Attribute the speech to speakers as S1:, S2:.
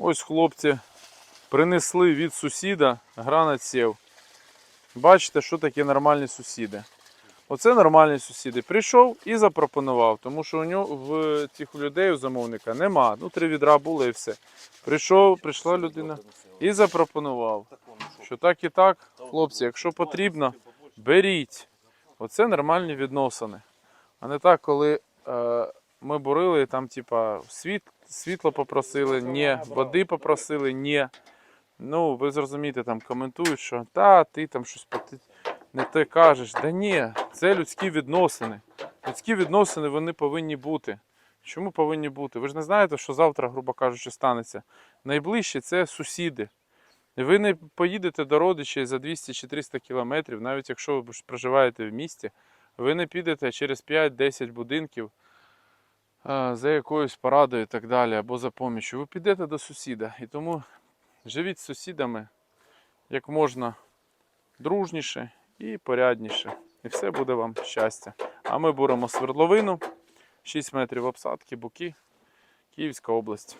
S1: Ось хлопці принесли від сусіда гранатсів. Бачите, що таке нормальні сусіди. Оце нормальні сусіди. Прийшов і запропонував, тому що у нього в цих людей у замовника нема. Ну, три відра було і все. Прийшов, прийшла людина і запропонував, що так і так, хлопці, якщо потрібно, беріть. Оце нормальні відносини. А не так, коли е, ми бурили, там, типа, світ, світло попросили, ні, води попросили, ні. Ну, ви зрозумієте, там коментують, що та, ти там щось не те кажеш. Да ні, це людські відносини. Людські відносини вони повинні бути. Чому повинні бути? Ви ж не знаєте, що завтра, грубо кажучи, станеться. Найближче це сусіди. Ви не поїдете до родичів за 200 чи 300 кілометрів, навіть якщо ви проживаєте в місті, ви не підете через 5-10 будинків за якоюсь порадою і так далі, або за поміччю. Ви підете до сусіда. І тому живіть з сусідами як можна дружніше і порядніше. І все буде вам щастя. А ми буримо свердловину, 6 метрів обсадки, буки, Київська область.